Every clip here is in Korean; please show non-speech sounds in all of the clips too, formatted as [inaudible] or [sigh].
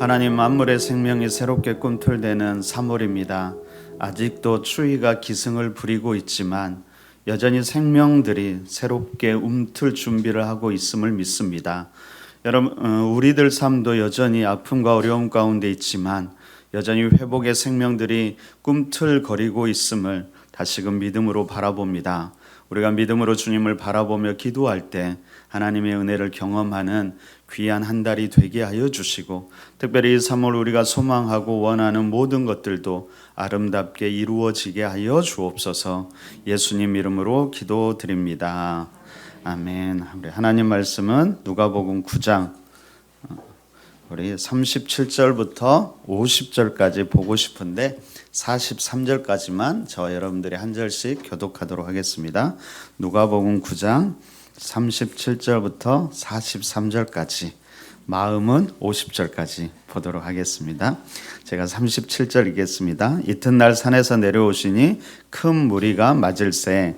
하나님 만물의 생명이 새롭게 꿈틀대는 3월입니다. 아직도 추위가 기승을 부리고 있지만 여전히 생명들이 새롭게 움틀 준비를 하고 있음을 믿습니다. 여러분, 어, 우리들 삶도 여전히 아픔과 어려움 가운데 있지만 여전히 회복의 생명들이 꿈틀거리고 있음을 다시금 믿음으로 바라봅니다. 우리가 믿음으로 주님을 바라보며 기도할 때 하나님의 은혜를 경험하는 귀한 한 달이 되게 하여 주시고 특별히 3월 우리가 소망하고 원하는 모든 것들도 아름답게 이루어지게 하여 주옵소서 예수님 이름으로 기도드립니다. 아멘. 우리 하나님 말씀은 누가복음 9장 우리 37절부터 50절까지 보고 싶은데 43절까지만 저 여러분들이 한 절씩 교독하도록 하겠습니다. 누가복음 9장 37절부터 43절까지 마음은 50절까지 보도록 하겠습니다. 제가 37절 읽겠습니다. 이튿날 산에서 내려오시니 큰 무리가 맞을새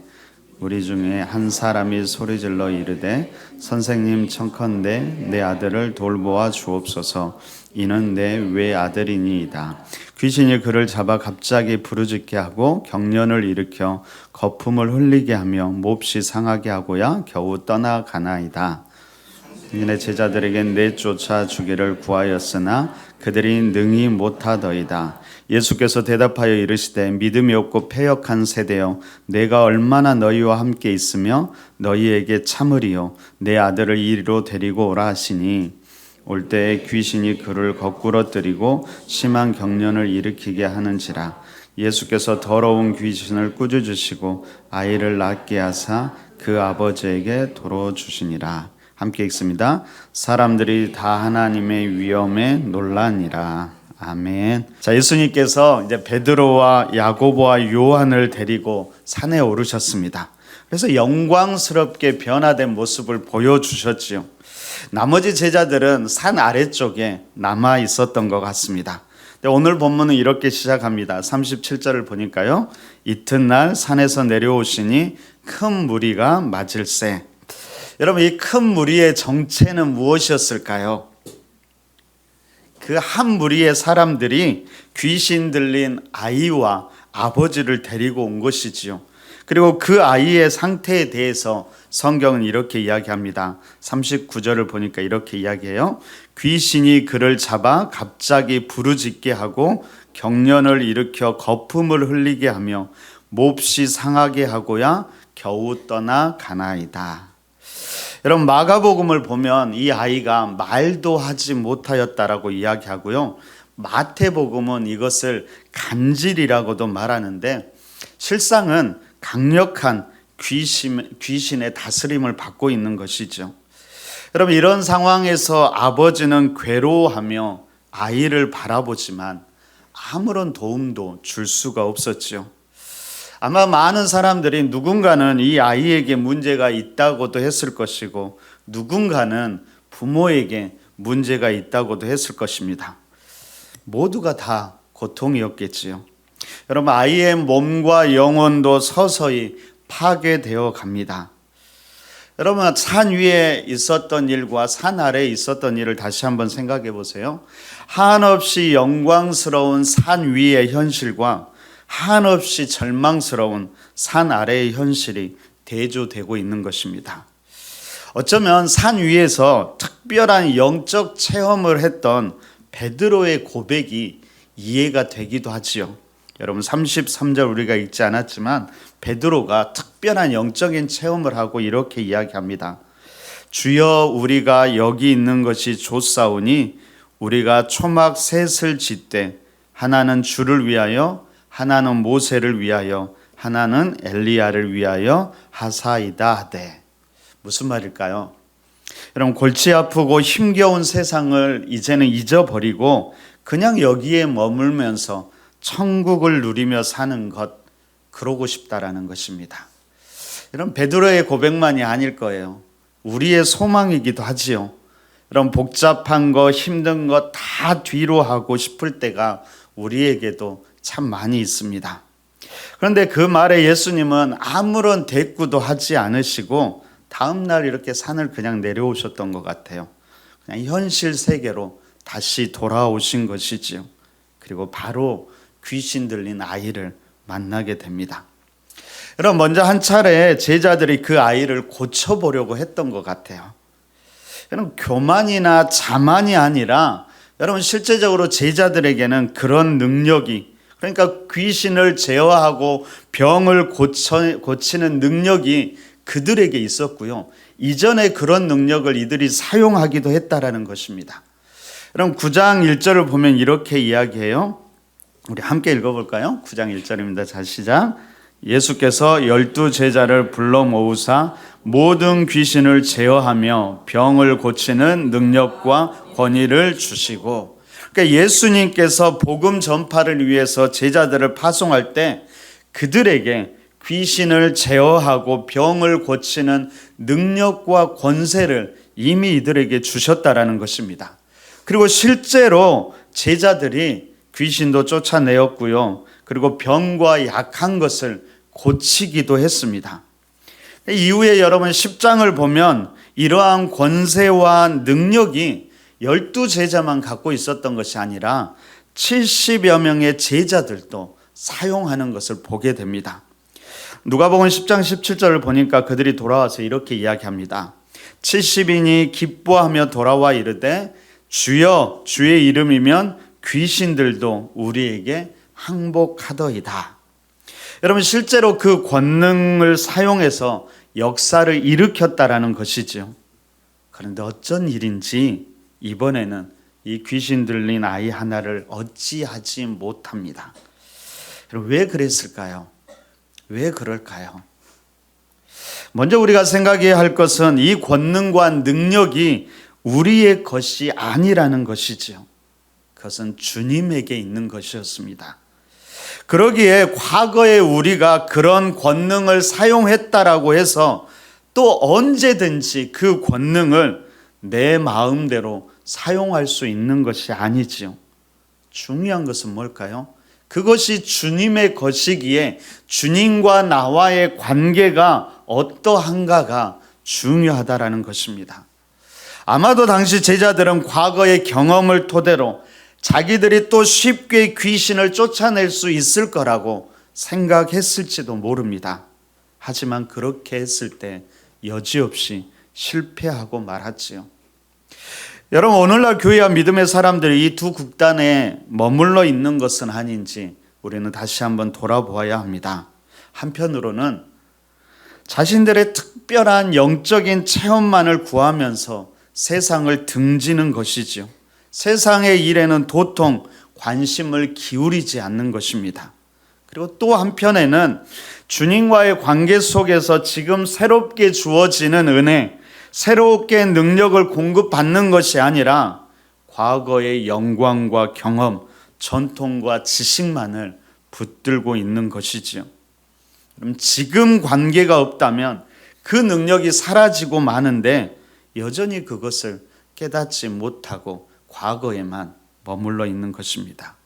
우리 중에 한 사람이 소리질러 이르되 선생님 청컨대 내 아들을 돌보아 주옵소서 이는 내 외아들이니이다. 귀신이 그를 잡아 갑자기 부르짖게 하고 경련을 일으켜 거품을 흘리게 하며 몹시 상하게 하고야 겨우 떠나가나이다. 이내 제자들에게 내쫓아 주기를 구하였으나 그들이 능히 못하더이다. 예수께서 대답하여 이르시되 믿음이 없고 패역한 세대여 내가 얼마나 너희와 함께 있으며 너희에게 참으리요. 내 아들을 이리로 데리고 오라 하시니 올 때에 귀신이 그를 거꾸러뜨리고 심한 경련을 일으키게 하는지라 예수께서 더러운 귀신을 꾸짖으시고 아이를 낳게 하사 그 아버지에게 도로 주시니라 함께 읽습니다. 사람들이 다 하나님의 위엄에 놀라니라. 아멘. 자, 예수님께서 이제 베드로와 야고보와 요한을 데리고 산에 오르셨습니다. 그래서 영광스럽게 변화된 모습을 보여주셨지요. 나머지 제자들은 산 아래쪽에 남아 있었던 것 같습니다. 오늘 본문은 이렇게 시작합니다. 37절을 보니까요. 이튿날 산에서 내려오시니 큰 무리가 맞을새. 여러분 이 큰 무리의 정체는 무엇이었을까요? 그 한 무리의 사람들이 귀신 들린 아이와 아버지를 데리고 온 것이지요. 그리고 그 아이의 상태에 대해서 성경은 이렇게 이야기합니다. 39절을 보니까 이렇게 이야기해요. 귀신이 그를 잡아 갑자기 부르짖게 하고 경련을 일으켜 거품을 흘리게 하며 몹시 상하게 하고야 겨우 떠나 가나이다. 여러분 마가복음을 보면 이 아이가 말도 하지 못하였다라고 이야기하고요. 마태복음은 이것을 간질이라고도 말하는데 실상은 강력한 귀신, 귀신의 다스림을 받고 있는 것이죠. 여러분 이런 상황에서 아버지는 괴로워하며 아이를 바라보지만 아무런 도움도 줄 수가 없었지요. 아마 많은 사람들이 누군가는 이 아이에게 문제가 있다고도 했을 것이고 누군가는 부모에게 문제가 있다고도 했을 것입니다. 모두가 다 고통이었겠지요. 여러분 아이의 몸과 영혼도 서서히 파괴되어 갑니다. 여러분 산 위에 있었던 일과 산 아래에 있었던 일을 다시 한번 생각해 보세요. 한없이 영광스러운 산 위의 현실과 한없이 절망스러운 산 아래의 현실이 대조되고 있는 것입니다. 어쩌면 산 위에서 특별한 영적 체험을 했던 베드로의 고백이 이해가 되기도 하지요. 여러분 33절 우리가 읽지 않았지만 베드로가 특별한 영적인 체험을 하고 이렇게 이야기합니다. 주여 우리가 여기 있는 것이 좋사오니 우리가 초막 셋을 짓되 하나는 주를 위하여 하나는 모세를 위하여 하나는 엘리야를 위하여 하사이다 하되 무슨 말일까요? 여러분 골치 아프고 힘겨운 세상을 이제는 잊어버리고 그냥 여기에 머물면서 천국을 누리며 사는 것 그러고 싶다라는 것입니다. 여러분 베드로의 고백만이 아닐 거예요. 우리의 소망이기도 하지요. 여러분 복잡한 거 힘든 거 다 뒤로 하고 싶을 때가 우리에게도 참 많이 있습니다. 그런데 그 말에 예수님은 아무런 대꾸도 하지 않으시고 다음 날 이렇게 산을 그냥 내려오셨던 것 같아요. 그냥 현실 세계로 다시 돌아오신 것이지요. 그리고 바로 귀신 들린 아이를 만나게 됩니다. 여러분 먼저 한 차례 제자들이 그 아이를 고쳐보려고 했던 것 같아요. 여러분 교만이나 자만이 아니라 여러분 실제적으로 제자들에게는 그런 능력이 그러니까 귀신을 제어하고 병을 고쳐, 고치는 능력이 그들에게 있었고요. 이전에 그런 능력을 이들이 사용하기도 했다라는 것입니다. 여러분 9장 1절을 보면 이렇게 이야기해요. 우리 함께 읽어볼까요? 9장 1절입니다. 자 시작. 예수께서 열두 제자를 불러 모으사 모든 귀신을 제어하며 병을 고치는 능력과 권위를 주시고 그러니까 예수님께서 복음 전파를 위해서 제자들을 파송할 때 그들에게 귀신을 제어하고 병을 고치는 능력과 권세를 이미 이들에게 주셨다라는 것입니다. 그리고 실제로 제자들이 귀신도 쫓아내었고요. 그리고 병과 약한 것을 고치기도 했습니다. 이후에 여러분 10장을 보면 이러한 권세와 능력이 열두 제자만 갖고 있었던 것이 아니라 70여 명의 제자들도 사용하는 것을 보게 됩니다. 누가복음 10장 17절을 보니까 그들이 돌아와서 이렇게 이야기합니다. 70인이 기뻐하며 돌아와 이르되 주여 주의 이름이면 귀신들도 우리에게 항복하더이다. 여러분 실제로 그 권능을 사용해서 역사를 일으켰다라는 것이지요. 그런데 어쩐 일인지 이번에는 이 귀신 들린 아이 하나를 어찌하지 못합니다. 왜 그랬을까요? 왜 그럴까요? 먼저 우리가 생각해야 할 것은 이 권능과 능력이 우리의 것이 아니라는 것이지요. 그것은 주님에게 있는 것이었습니다. 그러기에 과거에 우리가 그런 권능을 사용했다라고 해서 또 언제든지 그 권능을 내 마음대로 사용할 수 있는 것이 아니지요. 중요한 것은 뭘까요? 그것이 주님의 것이기에 주님과 나와의 관계가 어떠한가가 중요하다라는 것입니다. 아마도 당시 제자들은 과거의 경험을 토대로 자기들이 또 쉽게 귀신을 쫓아낼 수 있을 거라고 생각했을지도 모릅니다. 하지만 그렇게 했을 때 여지없이 실패하고 말았지요. 여러분 오늘날 교회와 믿음의 사람들이 이 두 극단에 머물러 있는 것은 아닌지 우리는 다시 한번 돌아보아야 합니다. 한편으로는 자신들의 특별한 영적인 체험만을 구하면서 세상을 등지는 것이지요. 세상의 일에는 도통 관심을 기울이지 않는 것입니다. 그리고 또 한편에는 주님과의 관계 속에서 지금 새롭게 주어지는 은혜, 새롭게 능력을 공급받는 것이 아니라 과거의 영광과 경험, 전통과 지식만을 붙들고 있는 것이지요. 그럼 지금 관계가 없다면 그 능력이 사라지고 마는데 여전히 그것을 깨닫지 못하고 과거에만 머물러 있는 것입니다.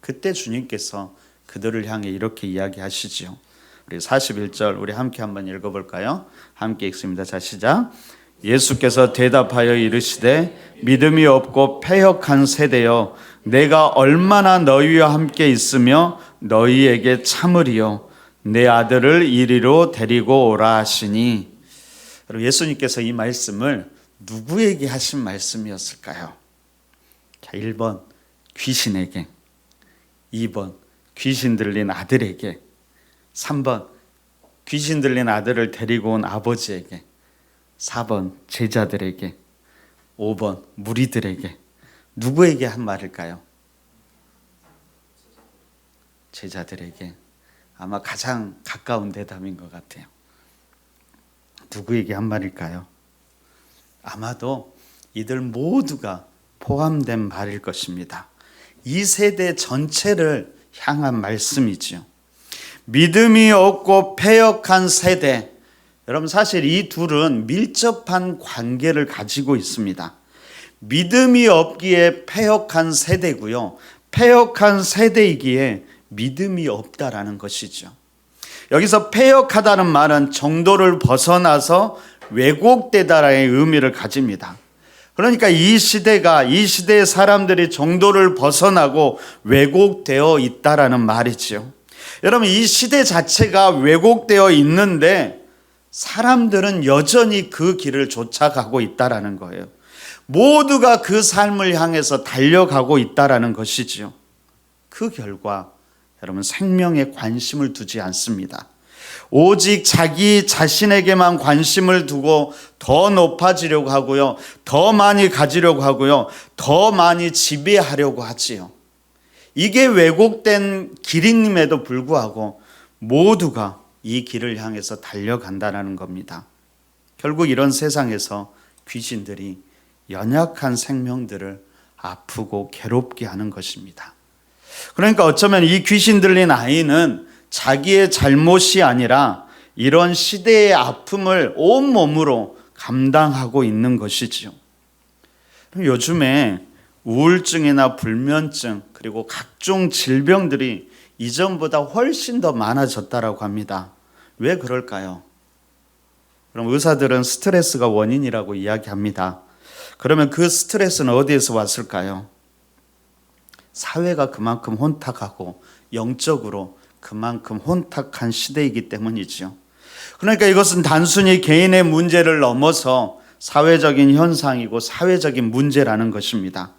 그때 주님께서 그들을 향해 이렇게 이야기하시지요. 우리 41절 우리 함께 한번 읽어볼까요? 함께 읽습니다. 자 시작. 예수께서 대답하여 이르시되 믿음이 없고 패역한 세대여 내가 얼마나 너희와 함께 있으며 너희에게 참으리요 내 아들을 이리로 데리고 오라 하시니 예수님께서 이 말씀을 누구에게 하신 말씀이었을까요? 자, 1번 귀신에게 2번 귀신 들린 아들에게 3번 귀신 들린 아들을 데리고 온 아버지에게 4번 제자들에게 5번 무리들에게 누구에게 한 말일까요? 제자들에게 아마 가장 가까운 대답인 것 같아요. 누구에게 한 말일까요? 아마도 이들 모두가 포함된 말일 것입니다. 이 세대 전체를 향한 말씀이지요. 믿음이 없고 패역한 세대. 여러분 사실 이 둘은 밀접한 관계를 가지고 있습니다. 믿음이 없기에 패역한 세대고요. 패역한 세대이기에 믿음이 없다라는 것이죠. 여기서 패역하다는 말은 정도를 벗어나서 왜곡되다라의 의미를 가집니다. 그러니까 이 시대가 이 시대의 사람들이 정도를 벗어나고 왜곡되어 있다라는 말이지요. 여러분 이 시대 자체가 왜곡되어 있는데 사람들은 여전히 그 길을 쫓아가고 있다라는 거예요. 모두가 그 삶을 향해서 달려가고 있다라는 것이지요. 그 결과 여러분 생명에 관심을 두지 않습니다. 오직 자기 자신에게만 관심을 두고 더 높아지려고 하고요. 더 많이 가지려고 하고요. 더 많이 지배하려고 하지요. 이게 왜곡된 길임에도 불구하고 모두가 이 길을 향해서 달려간다는 겁니다. 결국 이런 세상에서 귀신들이 연약한 생명들을 아프고 괴롭게 하는 것입니다. 그러니까 어쩌면 이 귀신 들린 아이는 자기의 잘못이 아니라 이런 시대의 아픔을 온몸으로 감당하고 있는 것이지요. 요즘에 우울증이나 불면증 그리고 각종 질병들이 이전보다 훨씬 더 많아졌다라고 합니다. 왜 그럴까요? 그럼 의사들은 스트레스가 원인이라고 이야기합니다. 그러면 그 스트레스는 어디에서 왔을까요? 사회가 그만큼 혼탁하고 영적으로 그만큼 혼탁한 시대이기 때문이지요. 그러니까 이것은 단순히 개인의 문제를 넘어서 사회적인 현상이고 사회적인 문제라는 것입니다.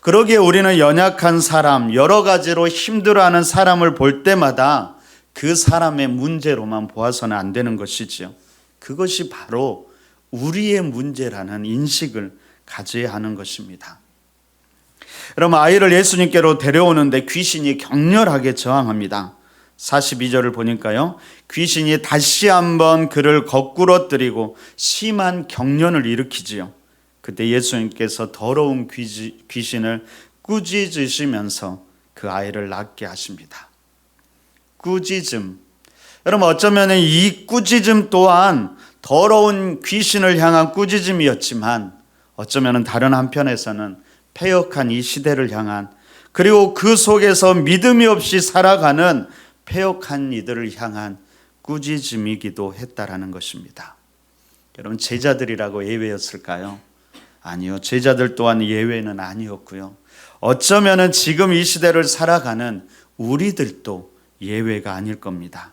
그러기에 우리는 연약한 사람, 여러 가지로 힘들어하는 사람을 볼 때마다 그 사람의 문제로만 보아서는 안 되는 것이지요. 그것이 바로 우리의 문제라는 인식을 가져야 하는 것입니다. 여러분 아이를 예수님께로 데려오는데 귀신이 격렬하게 저항합니다. 42절을 보니까요. 귀신이 다시 한번 그를 거꾸러뜨리고 심한 경련을 일으키지요. 그때 예수님께서 더러운 귀신을 꾸짖으시면서 그 아이를 낫게 하십니다. 꾸짖음. 여러분 어쩌면 이 꾸짖음 또한 더러운 귀신을 향한 꾸짖음이었지만 어쩌면 다른 한편에서는 폐역한 이 시대를 향한 그리고 그 속에서 믿음이 없이 살아가는 폐역한 이들을 향한 꾸짖음이기도 했다라는 것입니다. 여러분 제자들이라고 예외였을까요? 아니요. 제자들 또한 예외는 아니었고요. 어쩌면은 지금 이 시대를 살아가는 우리들도 예외가 아닐 겁니다.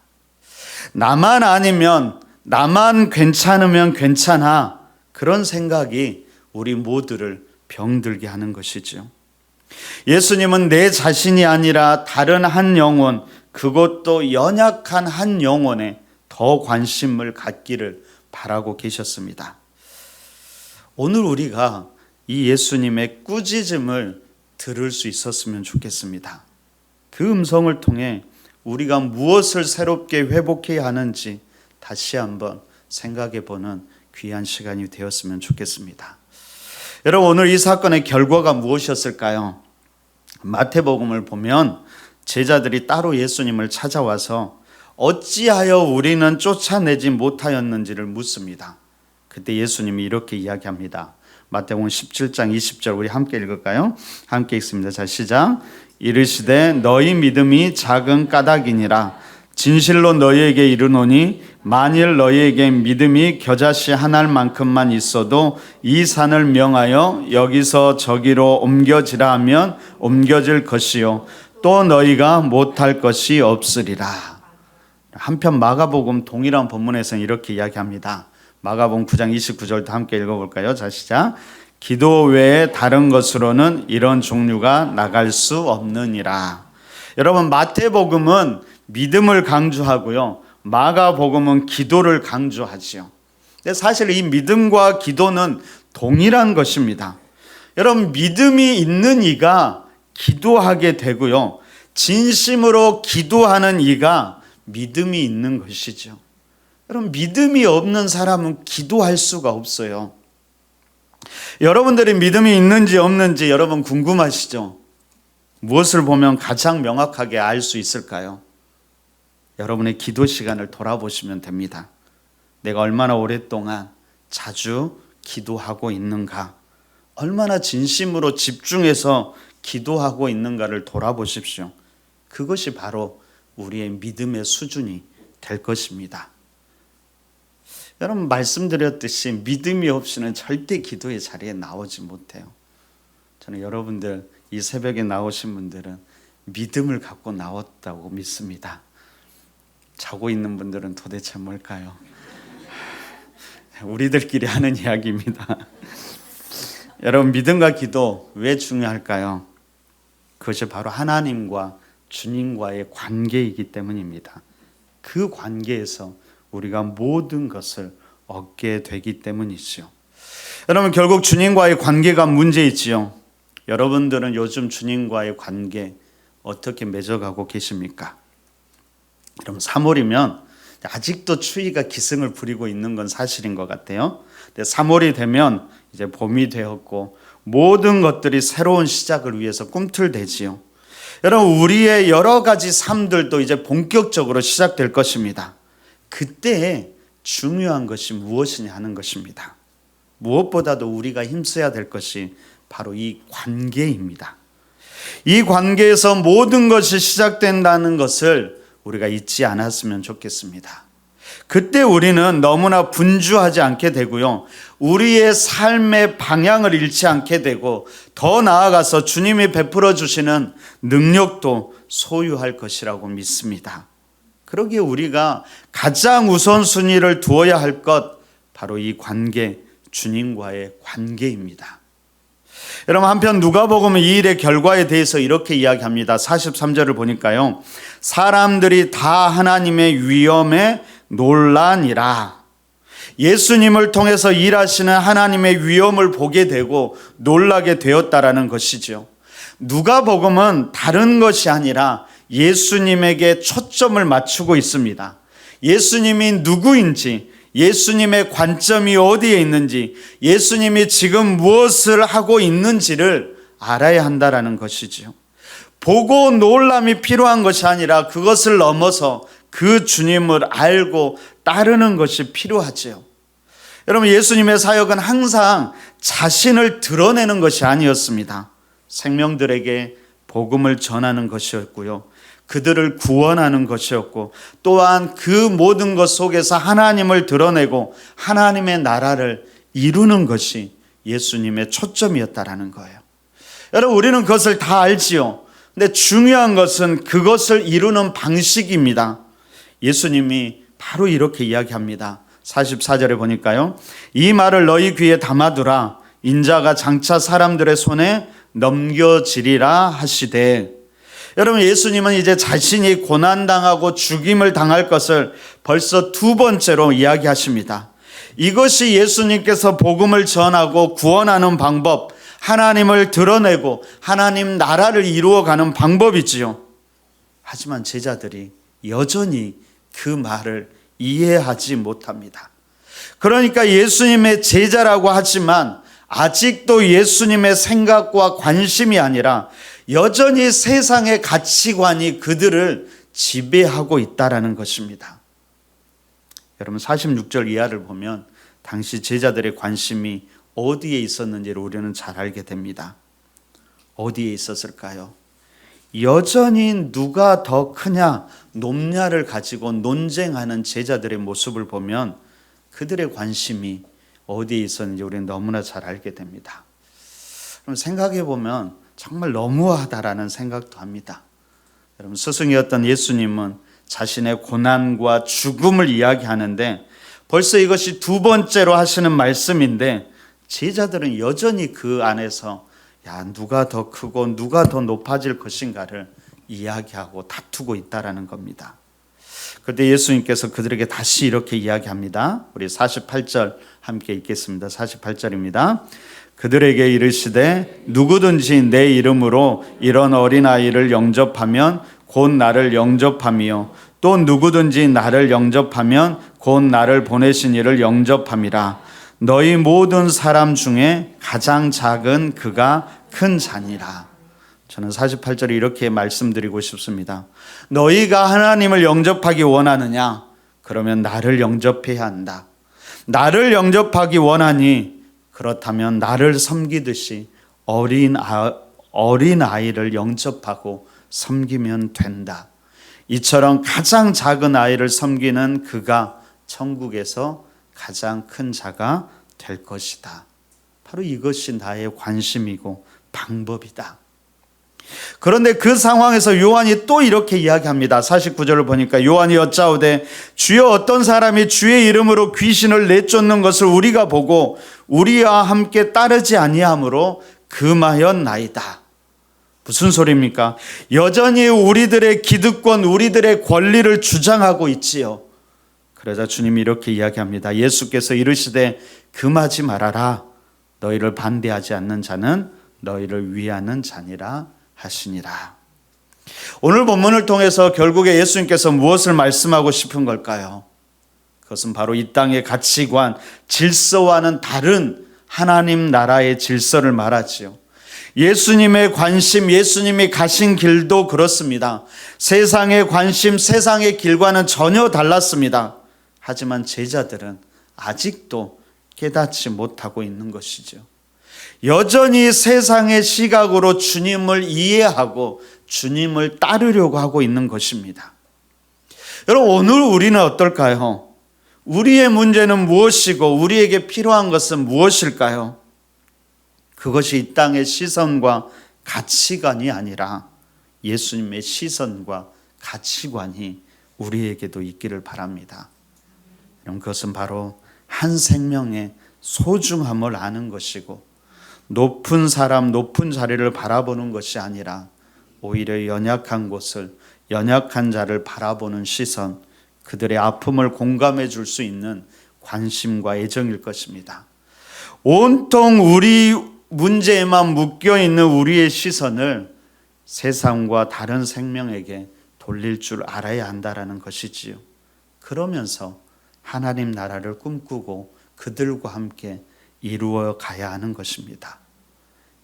나만 아니면 나만 괜찮으면 괜찮아 그런 생각이 우리 모두를 병들게 하는 것이죠. 예수님은 내 자신이 아니라 다른 한 영혼, 그것도 연약한 한 영혼에 더 관심을 갖기를 바라고 계셨습니다. 오늘 우리가 이 예수님의 꾸짖음을 들을 수 있었으면 좋겠습니다. 그 음성을 통해 우리가 무엇을 새롭게 회복해야 하는지 다시 한번 생각해 보는 귀한 시간이 되었으면 좋겠습니다. 여러분 오늘 이 사건의 결과가 무엇이었을까요? 마태복음을 보면 제자들이 따로 예수님을 찾아와서 어찌하여 우리는 쫓아내지 못하였는지를 묻습니다. 그때 예수님이 이렇게 이야기합니다. 마태복음 17장 20절 우리 함께 읽을까요? 함께 읽습니다. 자 시작. 이르시되 너희 믿음이 작은 까닭이니라 진실로 너희에게 이르노니 만일 너희에게 믿음이 겨자씨 하나만큼만 있어도 이 산을 명하여 여기서 저기로 옮겨지라 하면 옮겨질 것이요 또 너희가 못할 것이 없으리라. 한편 마가복음 동일한 본문에서는 이렇게 이야기합니다. 마가복음 9장 29절도 함께 읽어볼까요? 자 시작. 기도 외에 다른 것으로는 이런 종류가 나갈 수 없느니라. 여러분 마태복음은 믿음을 강조하고요. 마가복음은 기도를 강조하지요. 근데 사실 이 믿음과 기도는 동일한 것입니다. 여러분 믿음이 있는 이가 기도하게 되고요. 진심으로 기도하는 이가 믿음이 있는 것이죠. 여러분 믿음이 없는 사람은 기도할 수가 없어요. 여러분들이 믿음이 있는지 없는지 여러분 궁금하시죠? 무엇을 보면 가장 명확하게 알 수 있을까요? 여러분의 기도 시간을 돌아보시면 됩니다. 내가 얼마나 오랫동안 자주 기도하고 있는가? 얼마나 진심으로 집중해서 기도하고 있는가를 돌아보십시오. 그것이 바로 우리의 믿음의 수준이 될 것입니다. 여러분 말씀드렸듯이 믿음이 없이는 절대 기도의 자리에 나오지 못해요. 저는 여러분들 이 새벽에 나오신 분들은 믿음을 갖고 나왔다고 믿습니다. 자고 있는 분들은 도대체 뭘까요? [laughs] 우리들끼리 하는 이야기입니다. [laughs] 여러분 믿음과 기도 왜 중요할까요? 그것이 바로 하나님과 주님과의 관계이기 때문입니다. 그 관계에서 우리가 모든 것을 얻게 되기 때문이죠. 여러분 결국 주님과의 관계가 문제이지요. 여러분들은 요즘 주님과의 관계 어떻게 맺어가고 계십니까? 여러분 3월이면 아직도 추위가 기승을 부리고 있는 건 사실인 것 같아요. 근데 3월이 되면 이제 봄이 되었고 모든 것들이 새로운 시작을 위해서 꿈틀대지요. 여러분 우리의 여러 가지 삶들도 이제 본격적으로 시작될 것입니다. 그때 중요한 것이 무엇이냐 하는 것입니다. 무엇보다도 우리가 힘써야 될 것이 바로 이 관계입니다. 이 관계에서 모든 것이 시작된다는 것을 우리가 잊지 않았으면 좋겠습니다. 그때 우리는 너무나 분주하지 않게 되고요. 우리의 삶의 방향을 잃지 않게 되고 더 나아가서 주님이 베풀어 주시는 능력도 소유할 것이라고 믿습니다. 그러기에 우리가 가장 우선순위를 두어야 할 것 바로 이 관계 주님과의 관계입니다. 여러분 한편 누가복음은 이 일의 결과에 대해서 이렇게 이야기합니다. 43절을 보니까요. 사람들이 다 하나님의 위엄에 논란이라. 예수님을 통해서 일하시는 하나님의 위엄을 보게 되고 놀라게 되었다라는 것이죠. 누가복음은 다른 것이 아니라 예수님에게 초점을 맞추고 있습니다. 예수님이 누구인지, 예수님의 관점이 어디에 있는지, 예수님이 지금 무엇을 하고 있는지를 알아야 한다라는 것이지요. 보고 놀람이 필요한 것이 아니라 그것을 넘어서 그 주님을 알고 따르는 것이 필요하지요. 여러분, 예수님의 사역은 항상 자신을 드러내는 것이 아니었습니다. 생명들에게 복음을 전하는 것이었고요. 그들을 구원하는 것이었고 또한 그 모든 것 속에서 하나님을 드러내고 하나님의 나라를 이루는 것이 예수님의 초점이었다라는 거예요. 여러분 우리는 그것을 다 알지요. 근데 중요한 것은 그것을 이루는 방식입니다. 예수님이 바로 이렇게 이야기합니다. 44절에 보니까요. 이 말을 너희 귀에 담아두라. 인자가 장차 사람들의 손에 넘겨지리라 하시되 여러분 예수님은 이제 자신이 고난당하고 죽임을 당할 것을 벌써 두 번째로 이야기하십니다. 이것이 예수님께서 복음을 전하고 구원하는 방법, 하나님을 드러내고 하나님 나라를 이루어가는 방법이지요. 하지만 제자들이 여전히 그 말을 이해하지 못합니다. 그러니까 예수님의 제자라고 하지만 아직도 예수님의 생각과 관심이 아니라 여전히 세상의 가치관이 그들을 지배하고 있다라는 것입니다. 여러분 46절 이하를 보면 당시 제자들의 관심이 어디에 있었는지를 우리는 잘 알게 됩니다. 어디에 있었을까요? 여전히 누가 더 크냐, 높냐를 가지고 논쟁하는 제자들의 모습을 보면 그들의 관심이 어디에 있었는지 우리는 너무나 잘 알게 됩니다. 그럼 생각해 보면 정말 너무하다라는 생각도 합니다. 여러분 스승이었던 예수님은 자신의 고난과 죽음을 이야기하는데 벌써 이것이 두 번째로 하시는 말씀인데 제자들은 여전히 그 안에서 야 누가 더 크고 누가 더 높아질 것인가를 이야기하고 다투고 있다라는 겁니다. 그때 예수님께서 그들에게 다시 이렇게 이야기합니다. 우리 48절 함께 읽겠습니다. 48절입니다. 그들에게 이르시되 누구든지 내 이름으로 이런 어린아이를 영접하면 곧 나를 영접함이요 또 누구든지 나를 영접하면 곧 나를 보내신 이를 영접함이라 너희 모든 사람 중에 가장 작은 그가 큰 자니라 저는 48절에 이렇게 말씀드리고 싶습니다. 너희가 하나님을 영접하기 원하느냐? 그러면 나를 영접해야 한다. 나를 영접하기 원하니 그렇다면 나를 섬기듯이 어린 아, 어린 아이를 영접하고 섬기면 된다. 이처럼 가장 작은 아이를 섬기는 그가 천국에서 가장 큰 자가 될 것이다. 바로 이것이 나의 관심이고 방법이다. 그런데 그 상황에서 요한이 또 이렇게 이야기합니다. 49절을 보니까 요한이 여짜오되 주여 어떤 사람이 주의 이름으로 귀신을 내쫓는 것을 우리가 보고 우리와 함께 따르지 아니하므로 금하였나이다. 무슨 소리입니까? 여전히 우리들의 기득권, 우리들의 권리를 주장하고 있지요. 그러자 주님이 이렇게 이야기합니다. 예수께서 이르시되 금하지 말아라. 너희를 반대하지 않는 자는 너희를 위하는 자니라 하시니라. 오늘 본문을 통해서 결국에 예수님께서 무엇을 말씀하고 싶은 걸까요? 그것은 바로 이 땅의 가치관, 질서와는 다른 하나님 나라의 질서를 말하지요. 예수님의 관심, 예수님이 가신 길도 그렇습니다. 세상의 관심, 세상의 길과는 전혀 달랐습니다. 하지만 제자들은 아직도 깨닫지 못하고 있는 것이죠. 여전히 세상의 시각으로 주님을 이해하고 주님을 따르려고 하고 있는 것입니다. 여러분, 오늘 우리는 어떨까요? 우리의 문제는 무엇이고 우리에게 필요한 것은 무엇일까요? 그것이 이 땅의 시선과 가치관이 아니라 예수님의 시선과 가치관이 우리에게도 있기를 바랍니다. 그럼 그것은 바로 한 생명의 소중함을 아는 것이고 높은 사람, 높은 자리를 바라보는 것이 아니라 오히려 연약한 곳을, 연약한 자를 바라보는 시선, 그들의 아픔을 공감해 줄 수 있는 관심과 애정일 것입니다. 온통 우리 문제에만 묶여 있는 우리의 시선을 세상과 다른 생명에게 돌릴 줄 알아야 한다라는 것이지요. 그러면서 하나님 나라를 꿈꾸고 그들과 함께 이루어 가야 하는 것입니다.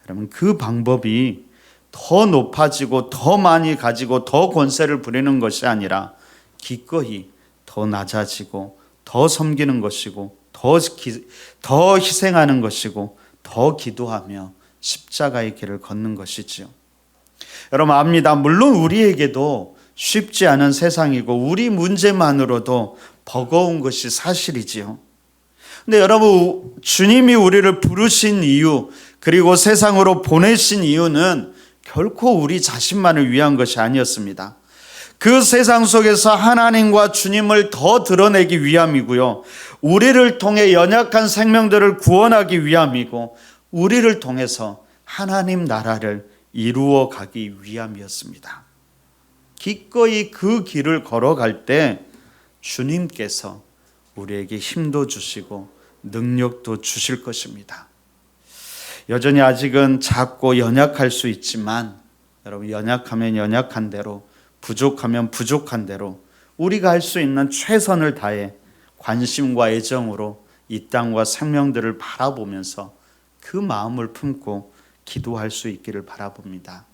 여러분 그 방법이 더 높아지고 더 많이 가지고 더 권세를 부리는 것이 아니라 기꺼이 더 낮아지고 더 섬기는 것이고 더, 기, 더 희생하는 것이고 더 기도하며 십자가의 길을 걷는 것이지요. 여러분 압니다. 물론 우리에게도 쉽지 않은 세상이고 우리 문제만으로도 버거운 것이 사실이지요. 근데 여러분 주님이 우리를 부르신 이유 그리고 세상으로 보내신 이유는 결코 우리 자신만을 위한 것이 아니었습니다. 그 세상 속에서 하나님과 주님을 더 드러내기 위함이고요. 우리를 통해 연약한 생명들을 구원하기 위함이고, 우리를 통해서 하나님 나라를 이루어 가기 위함이었습니다. 기꺼이 그 길을 걸어갈 때 주님께서 우리에게 힘도 주시고 능력도 주실 것입니다. 여전히 아직은 작고 연약할 수 있지만 여러분 연약하면 연약한 대로 부족하면 부족한 대로 우리가 할 수 있는 최선을 다해 관심과 애정으로 이 땅과 생명들을 바라보면서 그 마음을 품고 기도할 수 있기를 바라봅니다.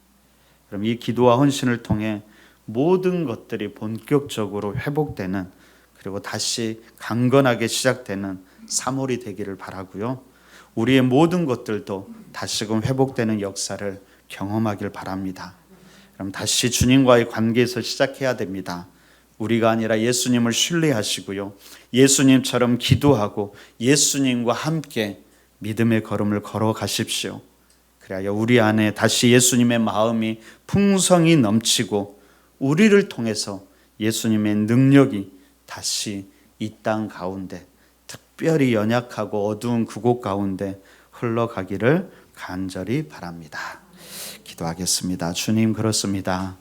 그럼 이 기도와 헌신을 통해 모든 것들이 본격적으로 회복되는 그리고 다시 강건하게 시작되는 3월이 되기를 바라고요. 우리의 모든 것들도 다시금 회복되는 역사를 경험하길 바랍니다. 그럼 다시 주님과의 관계에서 시작해야 됩니다. 우리가 아니라 예수님을 신뢰하시고요. 예수님처럼 기도하고 예수님과 함께 믿음의 걸음을 걸어 가십시오. 그래야 우리 안에 다시 예수님의 마음이 풍성이 넘치고 우리를 통해서 예수님의 능력이 다시 이 땅 가운데 특별히 연약하고 어두운 그곳 가운데 흘러가기를 간절히 바랍니다. 기도하겠습니다. 주님 그렇습니다.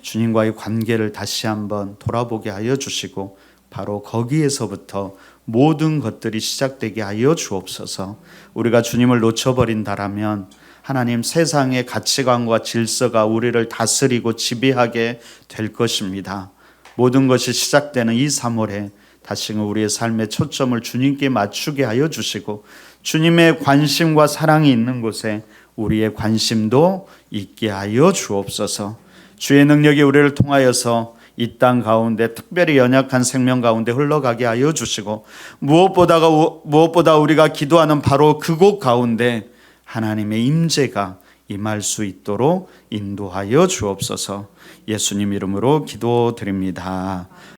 주님과의 관계를 다시 한번 돌아보게 하여 주시고 바로 거기에서부터 모든 것들이 시작되게 하여 주옵소서. 우리가 주님을 놓쳐버린다라면 하나님 세상의 가치관과 질서가 우리를 다스리고 지배하게 될 것입니다. 모든 것이 시작되는 이 3월에 다시금 우리의 삶의 초점을 주님께 맞추게 하여 주시고 주님의 관심과 사랑이 있는 곳에 우리의 관심도 있게 하여 주옵소서. 주의 능력이 우리를 통하여서 이 땅 가운데 특별히 연약한 생명 가운데 흘러가게 하여 주시고 무엇보다가 무엇보다 우리가 기도하는 바로 그곳 가운데 하나님의 임재가 임할 수 있도록 인도하여 주옵소서. 예수님 이름으로 기도드립니다.